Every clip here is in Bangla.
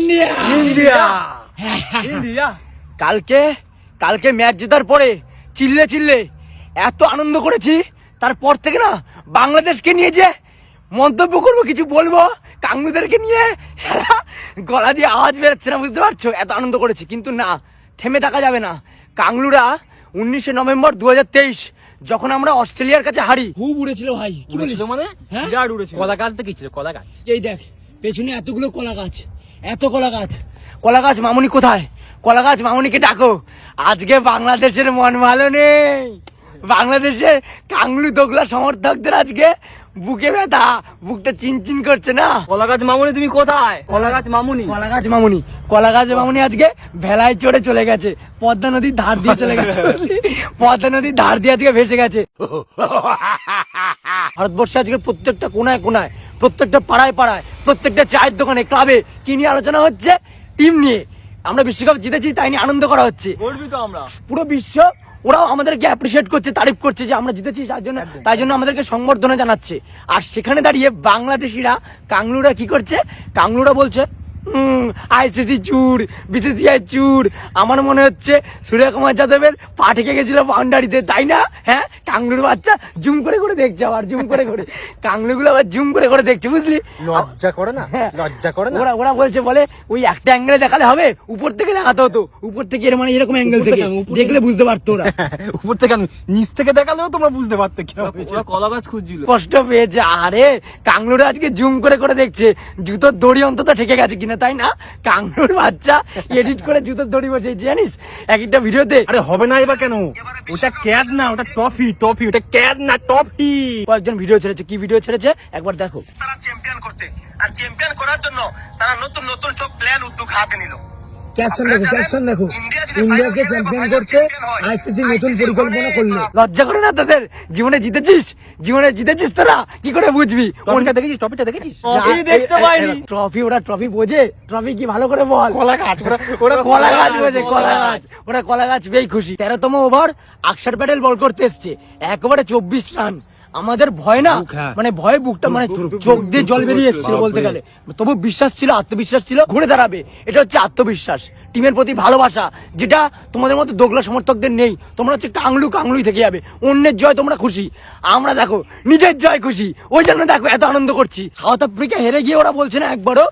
ইন্ডিয়া। ইন্ডিয়া। ইন্ডিয়া। কালকে কালকে ম্যাচ জেতার পরে চিল্লে চিল্লে এত আনন্দ করেছি তারপর থেকে না বাংলাদেশকে নিয়ে যে মন্তব্য করব কিছু বলব কাঙ্গুদেরকে নিয়ে সারা গলা দিয়ে আওয়াজ বেরোচ্ছে না বুঝতে পারছ? এত আনন্দ করেছি কিন্তু না থেমে থাকা যাবে না। কাংলুরা উনিশে নভেম্বর দু হাজার তেইশ যখন আমরা অস্ট্রেলিয়ার কাছে হারি। খুব উড়েছিল ভাই উড়েছিল মানে? হ্যাঁ? বিরাট উড়েছিল। কলা গাছ দেখেছিল কলা গাছ। এই দেখ পেছনে এতগুলো কলা গাছ। এত কলা গাছ কলা গাছ মামুনি কোথায়? কলা গাছ মামুনিকে ডাকো। আজকে বাংলাদেশের মন ভালো নেই। বাংলাদেশে কাংলু দোগলা সমর্থকদের আজকে বুকে ব্যথা বুকটা চিনচিন করছে না? কলা গাছ মামুনি তুমি কোথায়? কলা গাছ মামুনি। কলা গাছ মামুনি। কলা গাছ মামুনি আজকে ভেলায় চড়ে চলে গেছে। পদ্মা নদীর ধার দিয়ে চলে গেছে। পদ্মা নদীর ধার দিয়ে আজকে ভেসে গেছে। ভারতবর্ষে আজকে প্রত্যেকটা কোনায় কোনায় প্রত্যেকটা পাড়ায় পাড়ায় প্রত্যেকটা চায়ের দোকানে ক্লাবে কি নিয়ে আলোচনা হচ্ছে? টিম নিয়ে। আমরা বিশ্বকাপ জিতেছি তাই নিয়ে আনন্দ করা হচ্ছে। আমরা। পুরো বিশ্ব ওরাও আমাদেরকে অ্যাপ্রিসিয়েট করছে তারিফ করছে যে আমরা জিতেছি তার জন্য তাই জন্য আমাদেরকে সংবর্ধনা জানাচ্ছে। আর সেখানে দাঁড়িয়ে বাংলাদেশিরা কাংলুরা কি করছে? কাংলুরা বলছে আইসিসি চুর বিসিসিআই চুর। আমার মনে হচ্ছে সূর্যকুমার যাদবের পা ঠেকে গেছিল বাউন্ডারিতে তাই না? হ্যাঁ? কাংলুর বাচ্চা জুম করে করে দেখছে আবার জুম করে করে। কাংলুগুলো আবার জুম করে করে দেখছে বুঝলি? লজ্জা করে না? হ্যাঁ। লজ্জা করে না? ওরা ওরা বলছে বলে ওই একটা অ্যাঙ্গেলে দেখালে হবে? উপর থেকে দেখাতে হতো উপর থেকে এর মানে এরকম অ্যাঙ্গেল থেকে। দেখলে বুঝতে পারতো ওরা। উপর থেকে নিচ থেকে দেখালেও তোমরা বুঝতে পারতে কি হবে কলা গাছ খুঁজছিল। কষ্ট পেয়েছে। আরে কাংলুর আজকে জুম করে করে দেখছে। জুতোর দড়ি অন্তত ঠেকে গেছে কিনা তাই না? কাঙ্গুর বাচ্চা এডিট করে জুতোর দড়ি বসে জানিস? এক একটা ভিডিওতে আরে হবে না এবার কেন? ওটা ক্যাশ না ওটা টফি টফি ওটা ক্যাশ না টফি। কয়েকজন ভিডিও ছেড়েছে কি ভিডিও ছেড়েছে? একবার দেখো। তারা চ্যাম্পিয়ন করতে। আর চ্যাম্পিয়ন করার জন্য তারা নতুন নতুন সব প্ল্যান উদ্যোগ হাতে নিল। ক্যাপশন দেখো ক্যাপশন দেখো। ইন্ডিয়াকে চ্যাম্পিয়ন করতে আইসিসি নতুন পরিকল্পনা করল। লজ্জা করে না তাদের। জীবনে জিতেছিস জীবনে জিতেছিস তোরা। কি করে বুঝবি? টপিটা দেখেছিস? টপিটা দেখেছিস? ট্রফি দেখতে পাইনি। ট্রফি ওরা ট্রফি বোঝে। ট্রফি কি ভালো করে বল? কলা গাছ ওরা ওরা কলা গাছ বোঝে কলা গাছ। ওরা কলা গাছ বেই খুশি। তেরোতম ওভার আকসার প্যাডেল বল করতে এসছে। একবারে চব্বিশ রান আমাদের ভয় না? হ্যাঁ। মানে ভয় বুকটা মানে চোখ দিয়ে জল বেরিয়ে এসেছিল বলতে গেলে। তবু বিশ্বাস ছিল আত্মবিশ্বাস ছিল ঘুরে দাঁড়াবে। এটা হচ্ছে আত্মবিশ্বাস। টিমের প্রতি ভালোবাসা যেটা তোমাদের মতো দোগলা সমর্থকদের নেই। তোমরা হচ্ছে কাংলু কাংলুই থেকে যাবে। অন্যের জয় তোমরা খুশি। আমরা দেখো নিজের জয় খুশি। ওই জন্য দেখো এত আনন্দ করছি। সাউথ আফ্রিকা হেরে গিয়ে ওরা বলছে না একবারও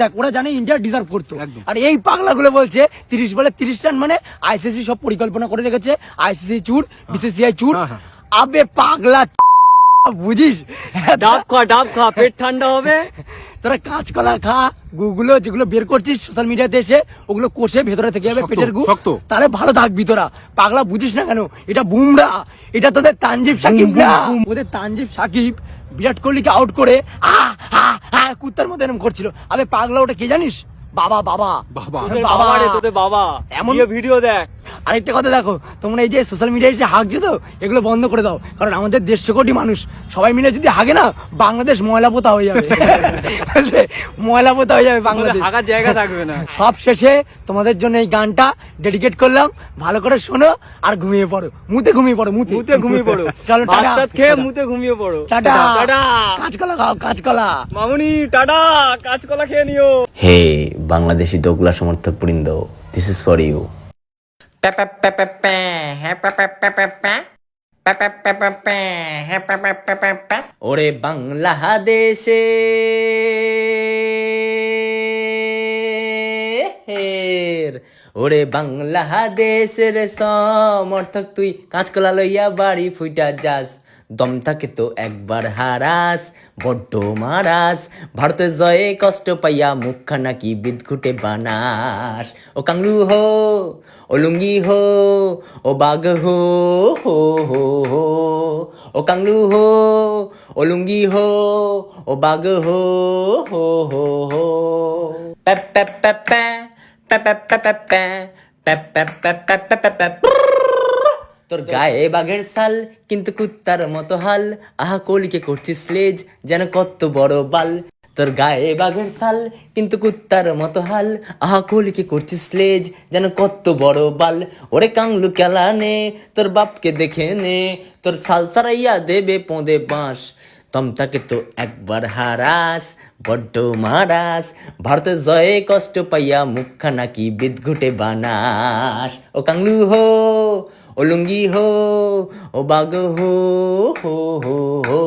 দেখ ওরা জানে ইন্ডিয়া ডিজার্ভ করতো। আর এই পাগলাগুলো বলছে তিরিশ বলে তিরিশ রান মানে আইসিসি সব পরিকল্পনা করে রেখেছে। আইসিসি চুর বিসিসিআই চুর। হ্যাঁ, হ্যাঁ। আবে পাগলা বুঝিস? ডাব খা ডাব খা পেট ঠান্ডা হবে। তোরা কাঁচকলা খা গুগুলো যেগুলো বের করছিস সোশ্যাল মিডিয়াতে এসে ওগুলো কষে ভেতরে থেকে যাবে পেটের গু। শক্ত। তাহলে ভালো থাকবি তোরা। পাগলা বুঝিস না কেন? এটা বুমরা। এটা তোদের তানজিব সাকিব না? ওদের তানজিব সাকিব বিরাট কোহলিকে আউট করে আ কুত্তার মতো এরকম করছিল। আবে পাগলা ওটা কে জানিস? বাবা বাবা। বাবা। বাবা। রে তোদের বাবা। এমন ভিডিও দেখ। আরেকটা কথা দেখো তোমরা এই যে সোশ্যাল মিডিয়ায় এসে হাঁকছো তো এগুলো বন্ধ করে দাও। কারণ আমাদের দেড়শো কোটি মানুষ সবাই মিলে যদি হাগে না বাংলাদেশ ময়লা পোতা হয়ে যাবে। ময়লা পোতা হয়ে যাবে বাংলাদেশ। হাগার জায়গা থাকবে না। সব শেষে তোমাদের জন্য এই গানটা ডেডিকেট করলাম। ভালো করে শোনো আর ঘুমিয়ে পড়ো। মুতে ঘুমিয়ে পড়ো মুতে। মুতে ঘুমিয়ে পড়ো। চলো টাটা। খেয়ে মুতে ঘুমিয়ে পড়ো। টাটা। টাটা। কাঁচকলা খাও কাঁচকলা। মামুনি টাটা। কাঁচকলা খেয়ে নিও। হে বাংলাদেশি দোগলা সমর্থক বৃন্দ দিস ইজ ফর ইউ ওরে বাংলাদেশে ওরে বাংলাদেশের সমর্থক, তুই কাঁচকলা লইয়া বাড়ি ফুইটা যাস। দম থাকে তো একবার হারাস, বড্ড মারাস। ভারতের জয়ে কষ্ট পাইয়া মুখখানা কি বিদঘুটে বানাস? ও কাংলু হো, ও লুঙ্গি হো, ও বাঘ হো হো হো হো। ও কাংলু হো, ও লুঙ্গি হো, ও বাঘ হো হো হো হো। প্যা প্যা প্যা প্যা তোর গায়ে বাঘের সাল কিন্তু কুত্তার মতো হাল। আহা, কলিকে করছিস লেজ, যেন কত বড় বাল। তোর গায়ে বাঘের সাল কিন্তু কুত্তার মতো হাল। আহা, কলিকে করছিস লেজ, যেন কত বড় বাল। ওরে কাংলু কেলা নে, তোর বাপকে দেখে নে। তোর সাল সারাইয়া দেবে পোঁদে বাঁশ। দম থাকে তো একবার হারাস, বড্ড মারাস। ভারতের জয়ে কষ্ট পাইয়া নাকি বিদঘুটে বানাস? ও কাংলু হো, ও লুঙ্গি হো, ও বাগ হো হো হো হো।